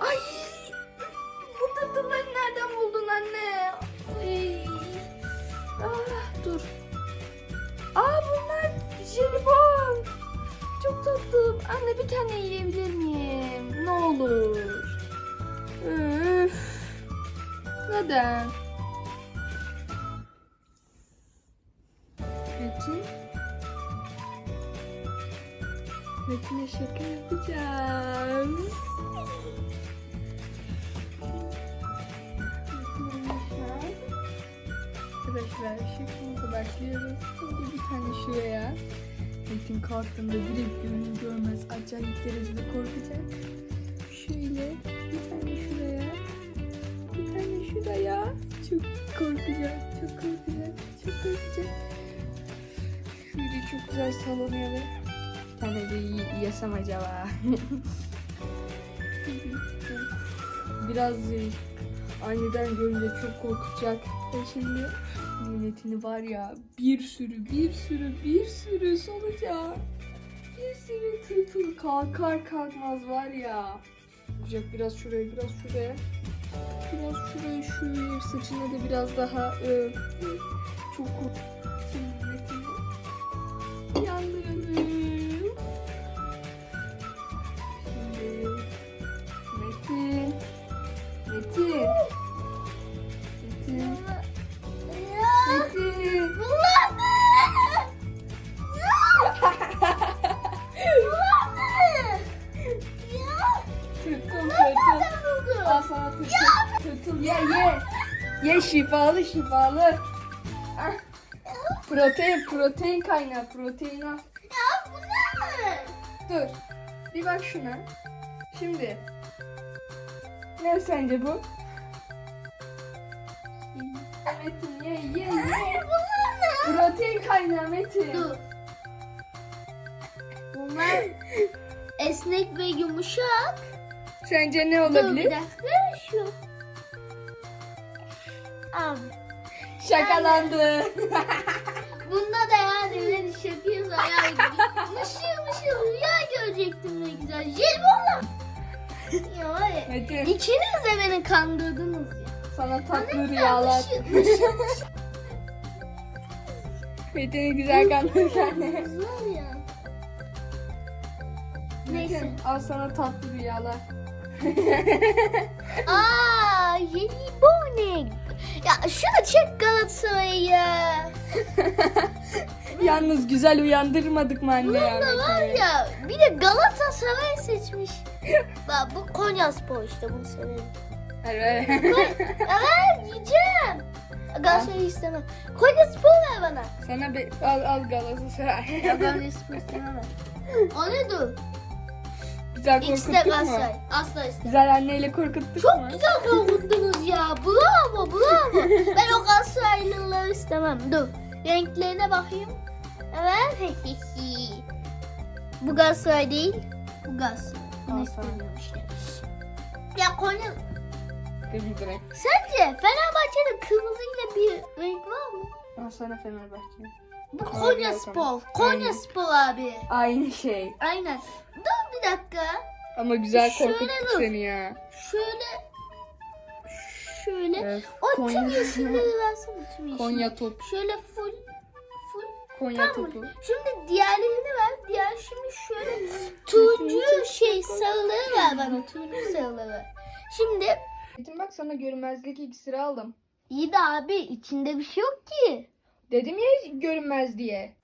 Ay! Bu tırtılları nereden buldun anne? Ay. Ah, dur. Aa bunlar jelibon. Çok tatlı. Anne bir tane yiyebilir miyim? Ne olur. Üf. Neden? Metin'e şaka yapacağız. Arkadaşlar şakamızı başlıyoruz. Şimdi bir tane şuraya. Metin kalktığında direkt görünür görmez acayip derecede korkacak. Şöyle bir tane şuraya. Bir tane şuraya. Çok korkacak, çok korkacak, çok korkacak. Şöyle çok güzel sallanıyor. Bir tane de yesem acaba. Biraz e, aniden görünce çok korkacak. Ve şimdi milletini var ya bir sürü bir sürü bir sürü solucan. Bir sürü tırtıl kalkar kalkmaz var ya. Olacak biraz şuraya biraz şuraya. Biraz şuraya şuraya saçına da biraz daha öp. Çok kork- Şimdi Metin'i Tırtıl ye ye. Ye şifalı şifalı. Ah. Protein protein kaynağı protein al. Dur. Bir bak şuna. Şimdi. Ne sence bu? Metin ye ye ye. Protein kaynağı Metin. Dur. Bunlar esnek ve yumuşak. Sence ne Dur bir olabilir? dakika şu. Abi. Şakalandı. Bunda da yani beni şakıyorsa ya mışıl mışıl rüya görecektim ne güzel. Jelibonla. ya var ya. Metin İkiniz de beni kandırdınız ya. sana tatlı Bana rüyalar. mışıl mışıl Metin'i güzel kandırırken. Güzel ya. Neyse. Metin al sana tatlı rüyalar. Aa, jelibon. Ya şunu çek Galatasaray'ı ya. Yalnız güzel uyandırmadık mı anne ya Bunda var ya bir de Galatasaray seçmiş. Bak bu Konya Spor işte bunu severim. Evet. Evet yiyeceğim. Galatasaray'ı istemem. Konya Spor ver bana. Sana bir al al Galatasaray. Ya Spor istemem. O ne dur? Güzel İkisi de korkuttuk mu? Galatasaray. Asla istemem. Güzel anneyle korkuttuk Çok mu? güzel korkuttunuz ya. Bravo bravo. ben o Galatasaraylıları istemem. Dur. Renklerine bakayım. Evet. bu Galatasaray değil. Bu Galatasaray. Bunu Al istemiyorum işte. Ya Konya... Sence Fenerbahçe'de kırmızıyla bir renk var mı? Al sana Fenerbahçe. Bu Konya yok Spor. Konya Aynen. Spor abi. Aynı şey. Aynen. Dur dakika. Ama güzel Şöyle dur. seni ya. Şöyle. Şöyle. Evet. O Konya- tüm yeşilleri versene tüm yeşilleri. Konya top. Şöyle full. Full. Konya Tamam. topu. Şimdi diğerlerini ver. Diğer şimdi şöyle turuncu şey sarıları ver bana. Turuncu sarıları. Şimdi Metin bak sana görünmezlik iksiri aldım. iyi de abi içinde bir şey yok ki. Dedim ya görünmez diye.